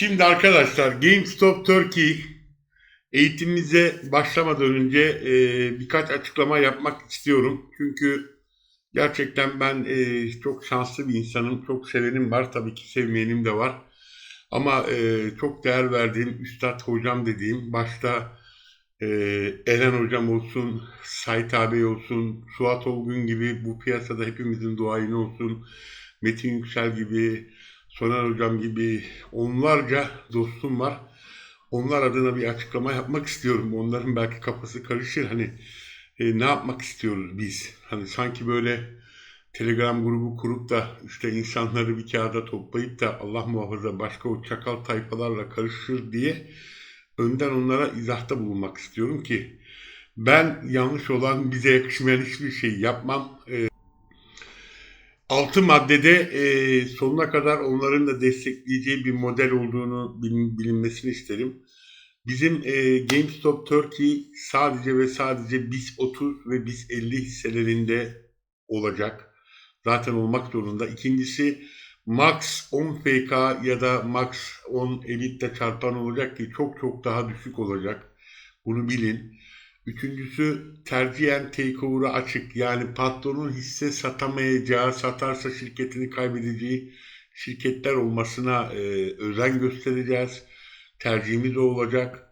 Şimdi arkadaşlar GameStop Turkey eğitimimize başlamadan önce e, birkaç açıklama yapmak istiyorum. Çünkü gerçekten ben e, çok şanslı bir insanım. Çok sevenim var. Tabii ki sevmeyenim de var. Ama e, çok değer verdiğim Üstad Hocam dediğim başta e, Eren Hocam olsun, Sait abi olsun, Suat Olgun gibi bu piyasada hepimizin duayeni olsun, Metin Yüksel gibi, Soner Hocam gibi onlarca dostum var. Onlar adına bir açıklama yapmak istiyorum. Onların belki kafası karışır. Hani e, ne yapmak istiyoruz biz? Hani sanki böyle Telegram grubu kurup da işte insanları bir kağıda toplayıp da Allah muhafaza başka o çakal tayfalarla karışır diye önden onlara izahta bulunmak istiyorum ki ben yanlış olan bize yakışmayan hiçbir şeyi yapmam. Ee, 6 maddede e, sonuna kadar onların da destekleyeceği bir model olduğunu bilinmesini isterim. Bizim e, GameStop Turkey sadece ve sadece BIS 30 ve BIS 50 hisselerinde olacak. Zaten olmak zorunda. İkincisi Max 10 FK ya da Max 10 Elite'de çarpan olacak ki çok çok daha düşük olacak. Bunu bilin. Üçüncüsü tercihen takeover'a açık. Yani patronun hisse satamayacağı, satarsa şirketini kaybedeceği şirketler olmasına e, özen göstereceğiz. Tercihimiz o olacak.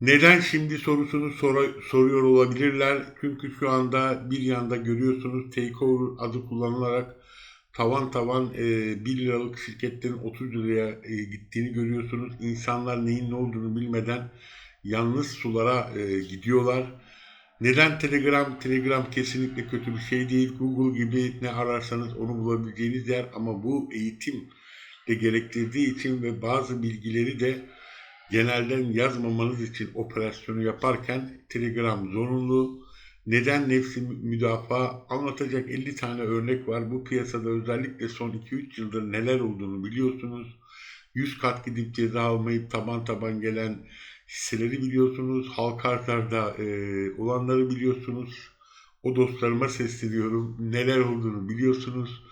Neden şimdi sorusunu sora- soruyor olabilirler. Çünkü şu anda bir yanda görüyorsunuz takeover adı kullanılarak tavan tavan e, 1 liralık şirketlerin 30 liraya e, gittiğini görüyorsunuz. İnsanlar neyin ne olduğunu bilmeden yalnız sulara e, gidiyorlar. Neden Telegram? Telegram kesinlikle kötü bir şey değil. Google gibi ne ararsanız onu bulabileceğiniz yer ama bu eğitim de gerektirdiği için ve bazı bilgileri de genelden yazmamanız için operasyonu yaparken Telegram zorunlu. Neden nefsi müdafaa anlatacak 50 tane örnek var. Bu piyasada özellikle son 2-3 yıldır neler olduğunu biliyorsunuz. 100 kat gidip ceza almayıp taban taban gelen hisseleri biliyorsunuz. Halka arzlarda e, olanları biliyorsunuz. O dostlarıma sesleniyorum. Neler olduğunu biliyorsunuz.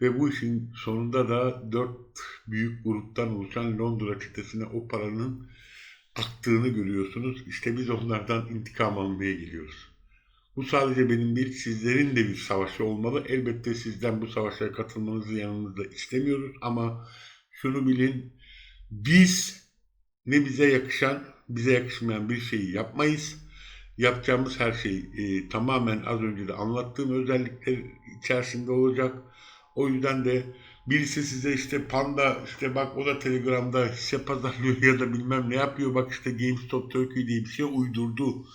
Ve bu işin sonunda da dört büyük gruptan oluşan Londra çetesine o paranın aktığını görüyorsunuz. İşte biz onlardan intikam almaya geliyoruz. Bu sadece benim değil, sizlerin de bir savaşı olmalı. Elbette sizden bu savaşa katılmanızı yanımızda istemiyoruz ama şunu bilin, biz ne bize yakışan, bize yakışmayan bir şeyi yapmayız. Yapacağımız her şey e, tamamen az önce de anlattığım özellikler içerisinde olacak. O yüzden de birisi size işte Panda işte bak o da Telegram'da hisse pazarlıyor ya da bilmem ne yapıyor bak işte GameStop Turkey diye bir şey uydurdu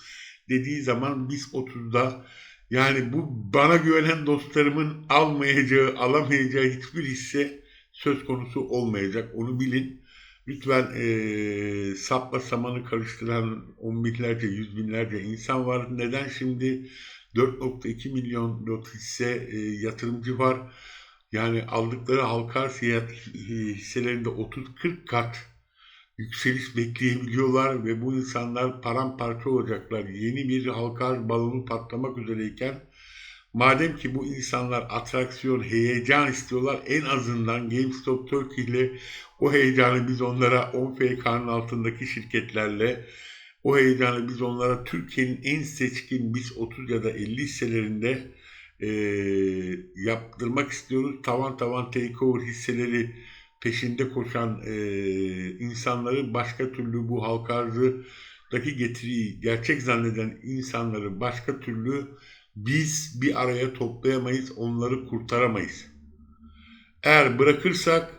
dediği zaman biz 30'da yani bu bana güvenen dostlarımın almayacağı, alamayacağı hiçbir hisse söz konusu olmayacak. Onu bilin. Lütfen eee sapla samanı karıştıran on binlerce, yüz binlerce insan var. Neden şimdi 4.2 milyon lot hisse e, yatırımcı var? Yani aldıkları halka arz hisse- hisselerinde 30-40 kat yükseliş bekleyebiliyorlar ve bu insanlar paramparça olacaklar. Yeni bir halka balonu patlamak üzereyken madem ki bu insanlar atraksiyon, heyecan istiyorlar en azından GameStop Turkey ile o heyecanı biz onlara 10 FK'nın altındaki şirketlerle o heyecanı biz onlara Türkiye'nin en seçkin BIS 30 ya da 50 hisselerinde eee, yaptırmak istiyoruz. Tavan tavan takeover hisseleri peşinde koşan eee, insanları başka türlü bu halka arzıdaki getiriyi gerçek zanneden insanları başka türlü biz bir araya toplayamayız, onları kurtaramayız. Eğer bırakırsak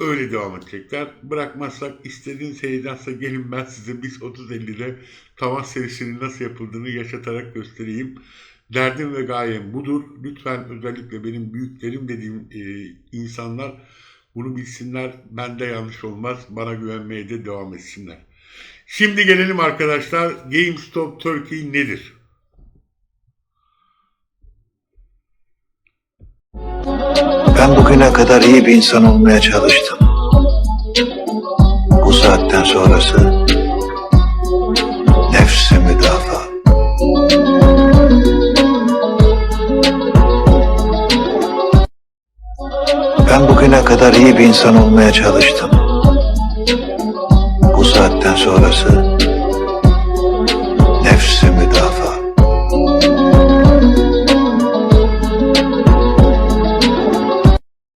öyle devam edecekler. Bırakmazsak istediğiniz heyecansa gelin ben size biz 30-50'de tavan serisinin nasıl yapıldığını yaşatarak göstereyim. Derdim ve gayem budur. Lütfen özellikle benim büyüklerim dediğim e, insanlar bunu bilsinler. Bende yanlış olmaz. Bana güvenmeye de devam etsinler. Şimdi gelelim arkadaşlar. GameStop Turkey nedir? Ben bugüne kadar iyi bir insan olmaya çalıştım. Bu saatten sonrası nefsi müdafaa. Ben bugüne kadar iyi bir insan olmaya çalıştım. Bu saatten sonrası nefsi müdafaa.